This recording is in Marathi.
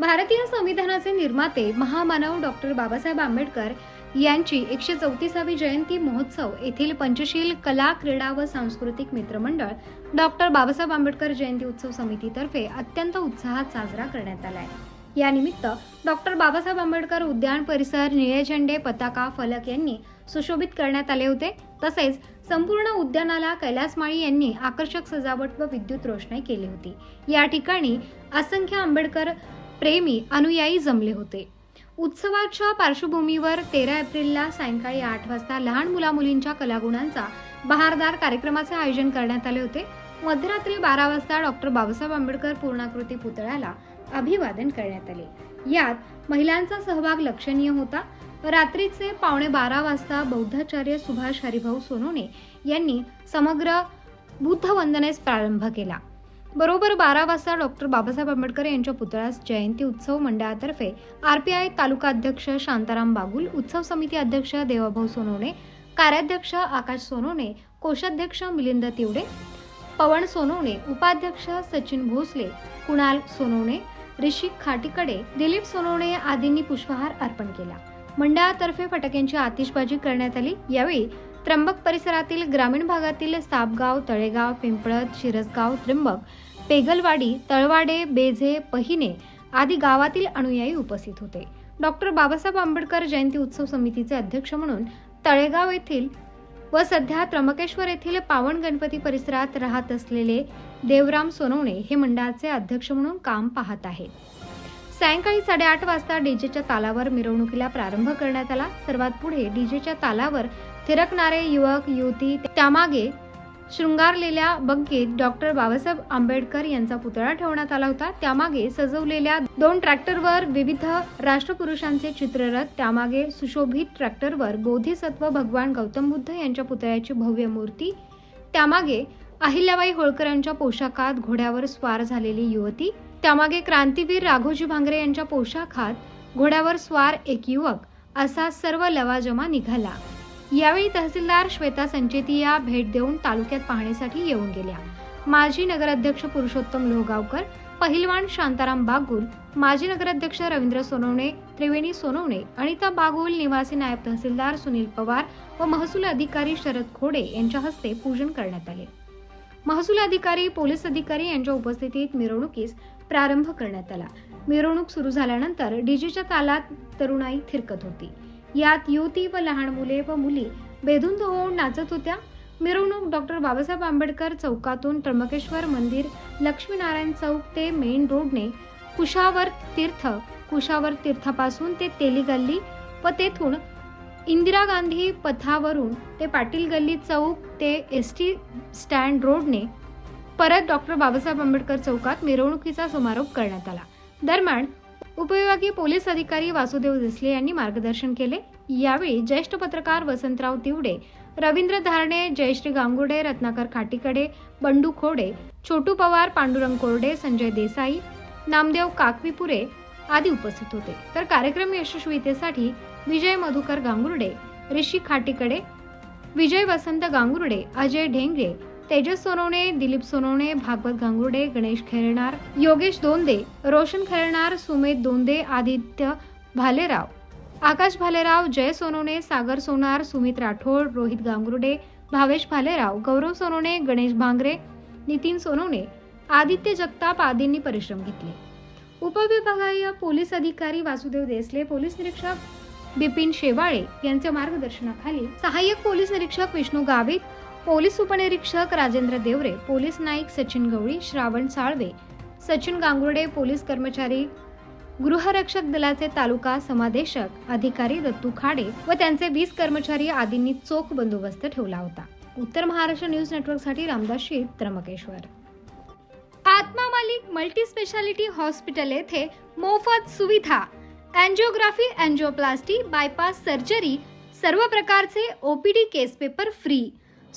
भारतीय संविधानाचे निर्माते महामानव डॉक्टर बाबासाहेब आंबेडकर यांची एकशे चौतीसावी जयंती महोत्सव येथील पंचशील कला क्रीडा व सांस्कृतिक मित्रमंडळ डॉक्टर बाबासाहेब आंबेडकर जयंती उत्सव समितीतर्फे अत्यंत उत्साहात साजरा करण्यात आला आहे यानिमित्त डॉक्टर बाबासाहेब आंबेडकर उद्यान परिसर निळे झेंडे पताका फलक यांनी सुशोभित करण्यात आले होते. तसेच संपूर्ण उद्यानाला कैलासमाळी यांनी आकर्षक सजावट व विद्युत रोषणाई केली होती. या ठिकाणी असंख्य आंबेडकर प्रेमी अनुयायी जमले होते. उत्सवाच्या पार्श्वभूमीवर तेरा एप्रिलला सायंकाळी आठ वाजता लहान मुलामुलींच्या कलागुणांचा बहारदार कार्यक्रमाचे आयोजन करण्यात आले होते. मध्यरात्री बारा वाजता डॉक्टर बाबासाहेब आंबेडकर पूर्णाकृती पुतळ्याला अभिवादन करण्यात आले. यात महिलांचा सहभाग लक्षणीय होता. रात्रीचे पावणे बारा वाजता बौद्धाचार्य सुभाष हरिभाऊ सोनोने यांनी समग्र बुद्ध वंदनेस प्रारंभ केला. बरोबर बारा वाजता डॉक्टर बाबासाहेब आंबेडकर यांच्या पुतळ्यास जयंती उत्सव मंडळातर्फे आरपीआय तालुका अध्यक्ष शांताराम बागुल उत्सव समिती अध्यक्ष देवाभाऊ सोनवणे कार्याध्यक्ष आकाश सोनवणे कोषाध्यक्ष मिलिंद तिवडे पवन सोनवणे उपाध्यक्ष सचिन भोसले कुणाल सोनवणे ऋषिक खाटीकडे दिलीप सोनवणे आदींनी पुष्पहार अर्पण केला. मंडळातर्फे फटाक्यांची आतिषबाजी करण्यात आली. यावेळी त्र्यंबक परिसरातील ग्रामीण भागातील सापगाव तळेगाव पिंपळत शिरसगाव त्र्यंबक पेगलवाडी तळवाडे बेझे पहिने आदी गावातील अनुयायी उपस्थित होते. डॉक्टर बाबासाहेब आंबेडकर जयंती उत्सव समितीचे अध्यक्ष म्हणून तळेगाव येथील व सध्या त्र्यंबकेश्वर येथील पावन गणपती परिसरात राहत असलेले देवराम सोनवणे हे मंडळाचे अध्यक्ष म्हणून काम पाहत आहेत सायंकाळी साडेआठ वाजता डीजेच्या तालावर मिरवणुकीला प्रारंभ करण्यात आला. सर्वात पुढे डीजेच्या तालावर थिरकणारे युवक युवती त्यामागे शृंगारलेल्या बग्गीत डॉक्टर बाबासाहेब आंबेडकर यांचा पुतळा ठेवण्यात आला होता. त्यामागे सजवलेल्या दोन ट्रॅक्टरवर विविध राष्ट्रपुरुषांचे चित्ररथ त्यामागे सुशोभित ट्रॅक्टरवर बोधिसत्व भगवान गौतम बुद्ध यांच्या पुतळ्याची भव्य मूर्ती त्यामागे अहिल्याबाई होळकरांच्या पोशाखात घोड्यावर स्वार झालेली युवती त्यामागे क्रांतीवीर राघोजी भांगरे यांच्या पोशाखात घोड्यावर स्वार एक युवक असा सर्व लवाजमा निघाला. यावेळी तहसीलदार श्वेता संचेतिया भेट देऊन तालुक्यात पाहणीसाठी येऊन गेल्या. माजी नगराध्यक्ष पुरुषोत्तम लोहगावकर पहिलवान शांताराम बागुल माजी नगराध्यक्ष रवींद्र सोनवणे त्रिवेणी सोनवणे अनिता बागुल निवासी नायब तहसीलदार सुनील पवार व महसूल अधिकारी शरद खोडे यांच्या हस्ते पूजन करण्यात आले. महसूल अधिकारी पोलीस अधिकारी यांच्या उपस्थितीत मिरवणुकीस प्रारंभ करण्यात आला. मिरवणूक सुरू झाल्यानंतर डीजेच्या तालात तरुणाई थिरकत होती. यात युवती व लहान मुले व मुली बेधुंद होऊन नाचत होत्या. मिरवणूक डॉक्टर बाबासाहेब आंबेडकर चौकातून त्र्यंबकेश्वर मंदिर लक्ष्मीनारायण चौक ते मेन रोडने कुशावर तीर्थ कुशावर तीर्थापासून ते तेली गल्ली व तेथून इंदिरा गांधी पथावरून ते पाटील गल्ली चौक ते एस टी स्टँड रोडने परत डॉक्टर बाबासाहेब आंबेडकर चौकात मिरवणुकीचा समारोप करण्यात आला. दरम्यान उपविभागीय पोलीस अधिकारी वासुदेव देसले यांनी मार्गदर्शन केले. यावेळी ज्येष्ठ पत्रकार वसंतराव तिवडे रवींद्र धारणे जयश्री गांगुडे रत्नाकर खाटीकडे बंडू खोडे छोटू पवार पांडुरंग कोरडे संजय देसाई नामदेव काकवीपुरे आदी उपस्थित होते. तर कार्यक्रम यशस्वीतेसाठी विजय मधुकर गांगुर्डे ऋषी खाटीकडे विजय वसंत गांगुर्डे अजय ढेंगरे तेजस सोनवणे दिलीप सोनवणे भागवत गांगुर्डे गणेश खेळणार योगेश दोंदे रोशन खेळणार सुमेध दोंदे आदित्य भालेराव. आकाश भालेराव जय सोनवणे सागर सोनार सुमित राठोड रोहित गांगुर्डे भावेश भालेराव गौरव सोनवणे गणेश भांगरे नितीन सोनवणे आदित्य जगताप आदींनी परिश्रम घेतले. उपविभागीय पोलीस अधिकारी वासुदेव देसले पोलीस निरीक्षक बिपिन शेवाळे यांच्या मार्गदर्शनाखाली सहाय्यक पोलीस निरीक्षक विष्णू गावित पोलीस उपनिरीक्षक राजेंद्र देवरे पोलीस नाईक सचिन गवळी श्रावण साळवे सचिन गांगुर्डे पोलीस कर्मचारी गृहरक्षक दलाचे तालुका समादेशक अधिकारी दत्तू खाडे व त्यांचे वीस कर्मचारी आदींनी चोख बंदोबस्त ठेवला होता. उत्तर महाराष्ट्र न्यूज नेटवर्कसाठी रामदास शीत त्र्यंबकेश्वर. आत्मा मालिक मल्टी स्पेशालिटी हॉस्पिटल येथे मोफत सुविधा अँजिओग्राफी अँजिओप्लास्टी बायपास सर्जरी सर्व प्रकारचे OPD case paper free